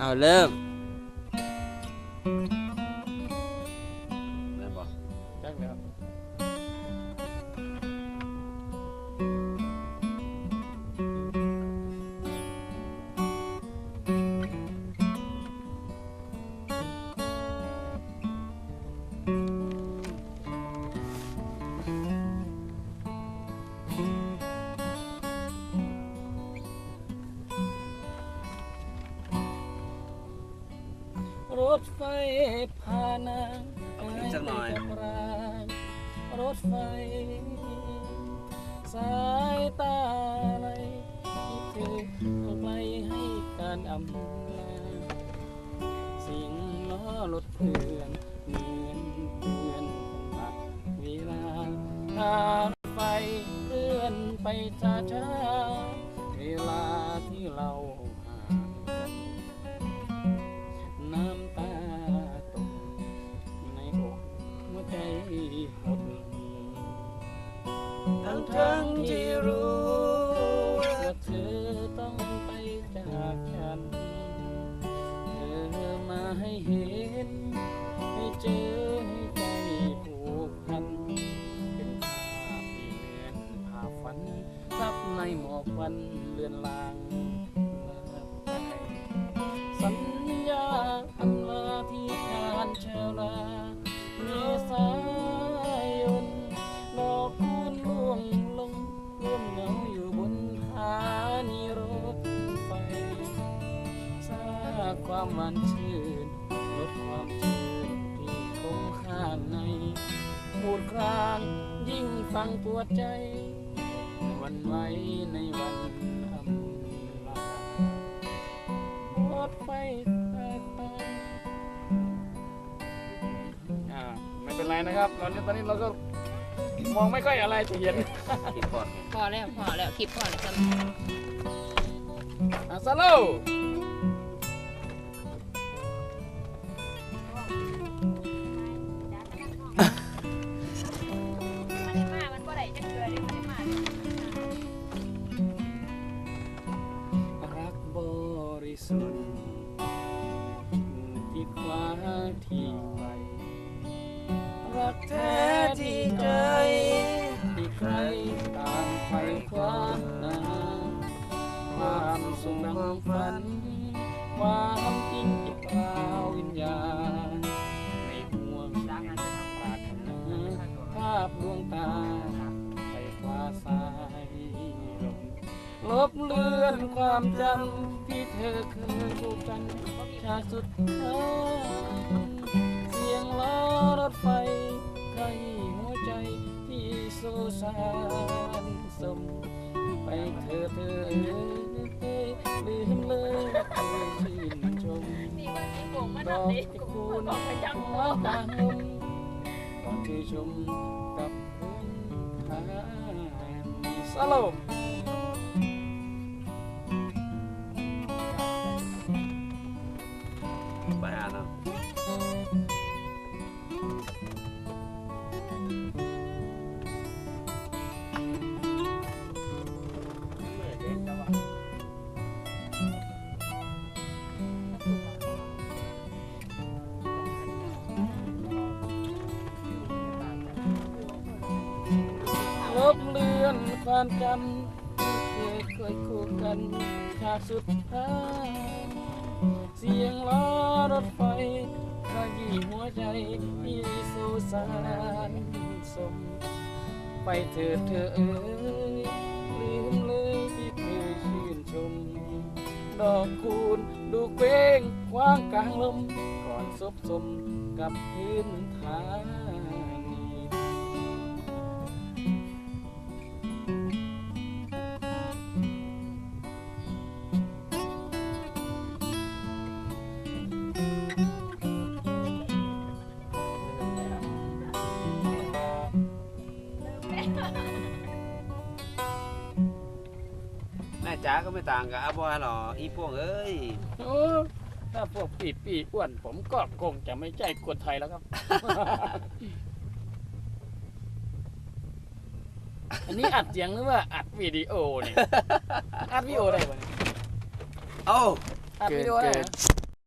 เอาเริ่ม รถไฟพานางเอาอีกสักหน่อย ไปกับรางรถไฟ สายตาไหลที่เธอเอาไปให้การอำลาเสียงล้อรถเคลื่อนเหมือนเพื่อนมาเวลาทางไฟเคลื่อนไปช้าช้าๆ หดทั้งทั้งที่รู้ว่าเธอต้องไปจากฉัน เธอมาให้เห็น ให้เจอให้ใจผูกพัน เป็นภาพที่เหมือนภาพฝันซับในหมอกควันเลือนลางเลิกไปสัญญาอำลาที่ผ่านชาลา ความหวานชื่น ลดความชื่นที่คงข้างในบูดครางยิ่งฟังปวดใจหวันไหวในวันอำลารถไฟสายตาอ่าไม่เป็นไรนะครับตอนนี้ตอนนี้เราก็มองไม่ค่อยอะไรจะเห็นคิดก่อนพอแล้วพอแล้วคลิปพอแล้วจ้ะอะสโลว์ ความสุขดังฝัน ความจริงที่กล่าววิญญาณในห่วงปรารถนาภาพดวงตาไปคว้าสายลมลบเลือนความจำที่เธอเคยพูดกันชาสุดท้ายเสียงล้อรถไฟใครหัวใจที่โซซานสม ไปเธอเธอเอ้ยลืมเลยเธอชื่นชมนี่มันมีโกงมาดอกทำดิที่กูคูณบอกไปจังหัวบางลมตอนที่ชมกับพื้นฐานสลม ความจำที่เคยเคยคู่กันฉากสุดท้ายเสียงล้อรถไฟขยี้หัวใจที่สูสารสม ไปเถิดเธอเอ้ยลืมเลยที่เคยชื่นชม ดอกคูณดูเกว้งคว้างกลางลม ก่อนซบสมกับพื้นฐาน จ๋าก็ไม่ต่างกับอาบอยหรออีพวกเอ้ยโอ้ถ้าพวกปีปีอ้วน ผมก็คงจะไม่ใช่คนไทยแล้วครับ อันนี้อัดเสียงหรือว่าอัดวิดีโอเนี่ย อัดวิดีโอได้ปะเนี่ยเอ้าอัดวิดีโอได้เหรอ